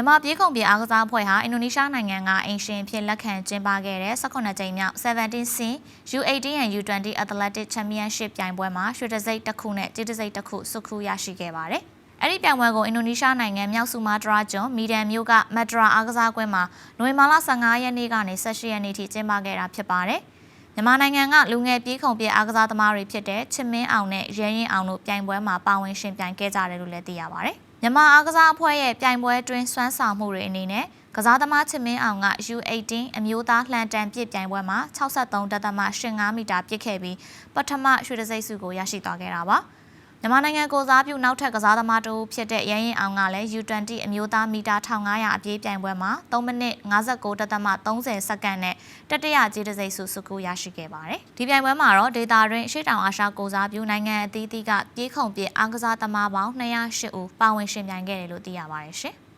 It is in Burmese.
မြန်မာပြည်ခုံပြည်အားကစားအဖွဲ့ဟာအင်ဒိုနီးရှားနိုင်ငံကအင်ရှင်ဖြစ်လက်ခံကျင်းပခဲ့တဲ့18ကြိမ်မြောက်17 Sin U18 and U20 Athletic Championship ပြိုင်ပွဲမှာရွှေတံဆိပ်တစ်ခုနဲ့ကြေးတံဆိပ်တစ်ခုစုခူးရရှိခဲ့ပါတယ်။အဲ့ဒီပြိုင်ပွဲကိုအင်ဒိုနီးရှားနိုင်ငံမြောက်ဆူမာတရာကျွန်းမီဒန်မြို့ကမက်ဒရာအားကစားကွင်းမှာနိုဝင်ဘာလ15ရက်နေ့ကနေ18ရက်နေ့ထိကျင်းပခဲ့တာဖြစ်ပါတယ်။မြန်မာနိုင်ငံကလူငယ်ပြေးခုံပြေးအားကစားသမားတွေဖြစ်တဲ့ချစ်မင်းအောင်နဲ့ရဲရင်အောင်တို့ပြိုင်ပွဲမှာပါဝင်ရှင်ပြိုင်ခဲ့ကြတယ်လို့လည်းသိရပါတယ်။ မြန်မာအားကစားအဖွဲ့ရဲ့ပြိုင်ပွဲတွင်စွမ်းဆောင်မှုတွေအနေနဲ့ကစားသမားချစ်မင်းအောင်က U18 အမျိုးသားလှန်တံပစ်ပြိုင်ပွဲမှာ63.85မီတာပစ်ခဲ့ပြီးပထမရွှေတံဆိပ်ဆုကိုရရှိသွားခဲ့တာပါ။ မြန်မာနိုင်ငံကိုစားပြုနောက်ထပ်ကစားသမားတူဖြစ်တဲ့ရန်ရင်အောင်ကလည်း U20 အမျိုးသားမီတာ1500အပြေးပြိုင်ပွဲမှာ3မိနစ်59.30စက္ကန့်နဲ့တတိယကြေးတံဆိပ်ဆုစုကူရရှိခဲ့ပါတယ်။ဒီပြိုင်ပွဲမှာတော့ဒေတာတွင်ရှေ့တောင်အာရှကိုစားပြုနိုင်ငံအသီးသီးကပြေးခုံပြေးအားကစားသမားပေါင်း208ဦးပါဝင်ရှင်ပြိုင်ခဲ့တယ်လို့သိရပါတယ်ရှင်။